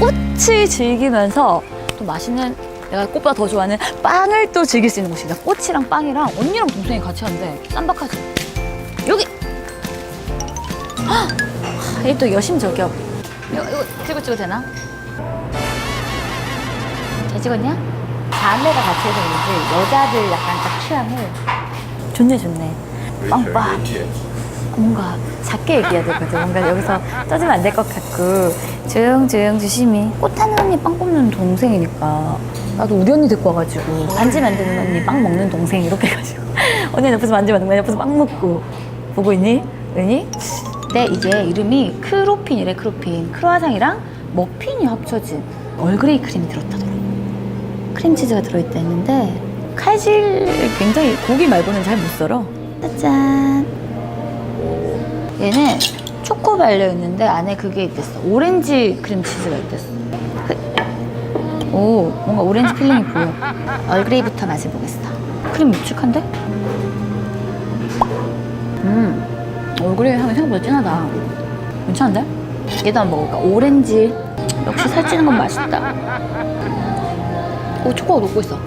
꽃을 즐기면서 또 맛있는 내가 꽃보다 더 좋아하는 빵을 또 즐길 수 있는 곳이다. 꽃이랑 빵이랑 언니랑 동생이 같이 하는데 쌈박하지. 여기. 얘또 여심저격. 이거, 이거 찍어 찍어도 되나? 잘 찍었냐? 자매가 같이 해서 그런지 여자들 약간 딱 취향을 좋네 좋네. 빵빵. 뭔가 작게 얘기해야 같아. 뭔가 여기서 떠지면 안 될 것 같고. 조용조용 조심히. 꽃 하는 언니 빵 뽑는 동생이니까. 나도 우리 언니 데리고 와가지고 반지 만드는 언니 빵 먹는 동생 이렇게 해가지고. 언니 옆에서 반지 만들고 나 옆에서 빵 먹고. 보고 있니? 은희? 네 이게 이름이 크로핀이래 크로핀. 크로아상이랑 머핀이 합쳐진 얼그레이 크림이 들었다더라 크림치즈가 들어있다 했는데 칼질 굉장히 고기 말고는 잘 못 썰어. 짜잔 얘는 초코 발려 있는데 안에 그게 있댔어. 오렌지 크림치즈가 있댔어. 그- 오, 뭔가 오렌지 필링이 보여. 얼그레이부터 맛을 보겠어. 크림 묵직한데? 음, 얼그레이 향이 생각보다 진하다. 괜찮은데? 얘도 한번 먹을까? 오렌지. 역시 살찌는 건 맛있다. 오, 초코가 녹고 있어.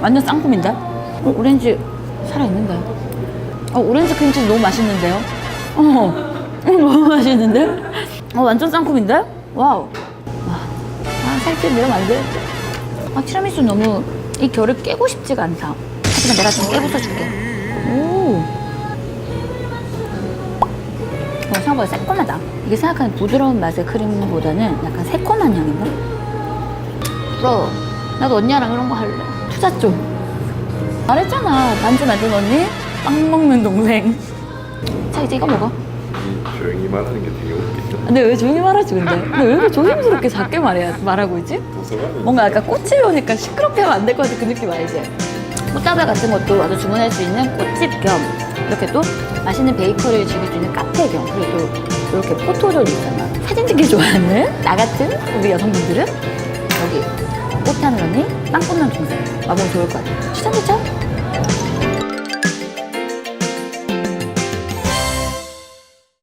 완전 쌍콤인데? 어, 오렌지 살아있는데? 어, 오렌지 크림치즈 너무 맛있는데요? 어, 어, 너무 맛있는데? 어, 완전 쌍콤인데? 와우. 와, 아, 살짝 내려면 안 돼. 아, 티라미수 너무 이 결을 깨고 싶지가 않다. 하지만 내가 좀 깨부숴 줄게. 오. 어, 생각보다 새콤하다. 이게 생각하는 부드러운 맛의 크림보다는 약간 새콤한 향인데? 부러워. 나도 언니랑 이런 거 할래. 투자 좀. 말했잖아. 반지 만든 언니, 빵 먹는 동생. 자, 이제 이거 먹어. 조용히 말하는 게 되게 웃기죠. 근데 왜 조용히 말하지, 근데? 근데 왜 이렇게 조심스럽게 작게 말해야, 말하고 있지? 뭔가 약간 꽃이 오니까 시끄럽게 하면 안 될 것 같은 그 느낌 알지? 꽃다발 같은 것도 와서 주문할 수 있는 꽃집 겸 이렇게 또 맛있는 베이커리를 즐길 수 있는 카페 겸 그리고 또 이렇게 포토존이 있잖아 사진 찍기 좋아하는 나 같은 우리 여성분들은 여기 꽃하는 언니 빵 꽂는 동생 와보면 좋을 것 같아 추천 추천